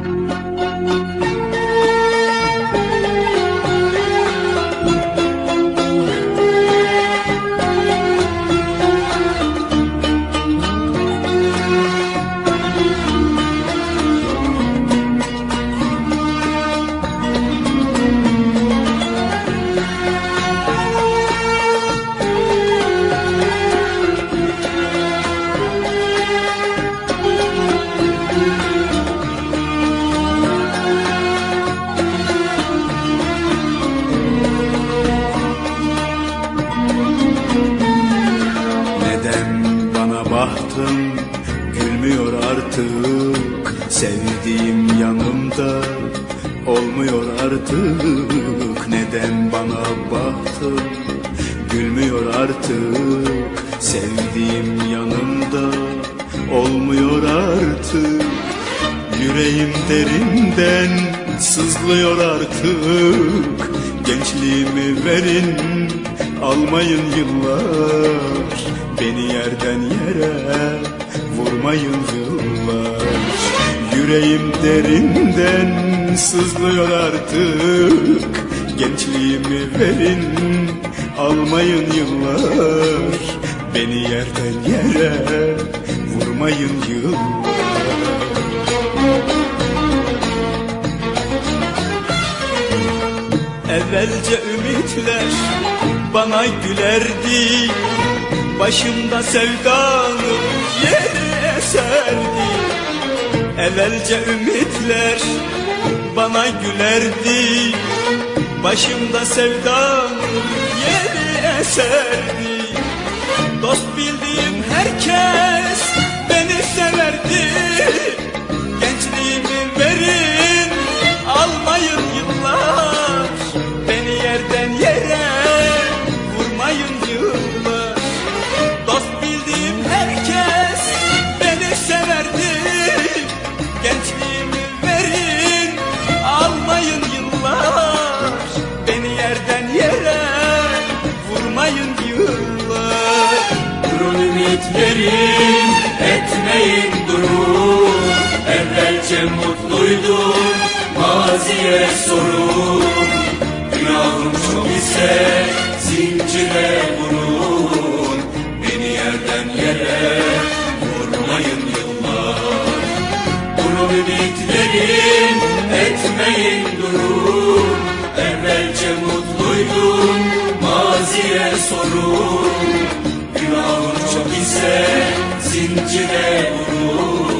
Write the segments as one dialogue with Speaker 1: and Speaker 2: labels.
Speaker 1: Neden artık. Sevdiğim yanımda olmuyor artık. Neden bana baktın? Gülmüyor artık. Sevdiğim yanımda olmuyor artık. Yüreğim derinden sızlıyor artık. Gençliğimi verin almayın yıllar. Beni yerden yere vurmayın yıllar Yüreğim derinden sızlıyor artık. Gençliğimi verin almayın yıllar. Beni yerden yere vurmayın yıllar. Evvelce ümitler bana gülerdi. Başımda sevdanın Evvelce ümitler bana gülerdi. Başımda sevdanın yeri eserdi. Dost bildiğim herkes yıllar
Speaker 2: Durun ümitlerin etmeyin durun Evvelce mutluydum maziye sorun Günahım çok ise zincire vurun. Beni yerden yere vurmayın yıllar. Durun ümitlerin etmeyin durun Evvelce mutluydum maziye sorun Günahım çok ise zincire vurun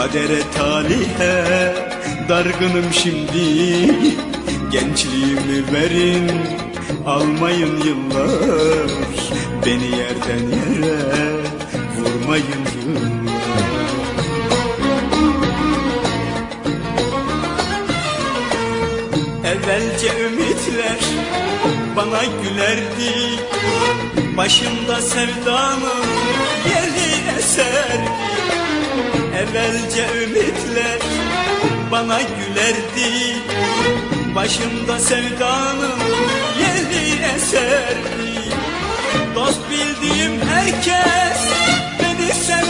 Speaker 1: Kadere talihe dargınım şimdi. Gençliğimi verin almayın yıllar. Beni yerden yere vurmayın Evvelce ümitler bana gülerdi. Başımda sevdanın yeli eserdi Evvelce ümitler bana gülerdi. Başımda sevdanın yeli eserdi. Dost bildiğim herkes beni severdi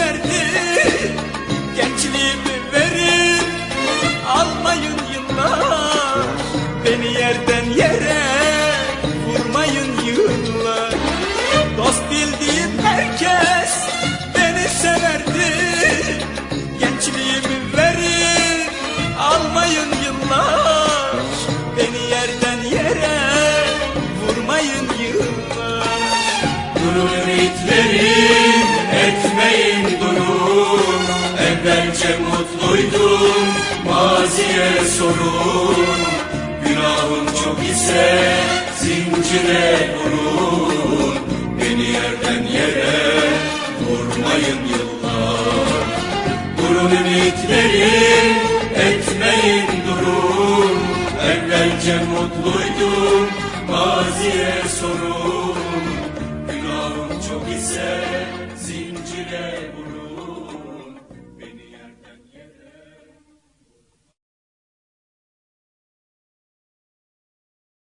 Speaker 1: saygınlar Durun yiğitlerim etmeyin durun.
Speaker 2: Evvelce mutluydum maziye sorun. Günahım çok ise zincire vurun. Beni yerden yere vurmayın yıllar. Durun ümitlerim etmeyin durun. Evvelce mutluydum maziye sorun. Günahım çok ise zincire vurun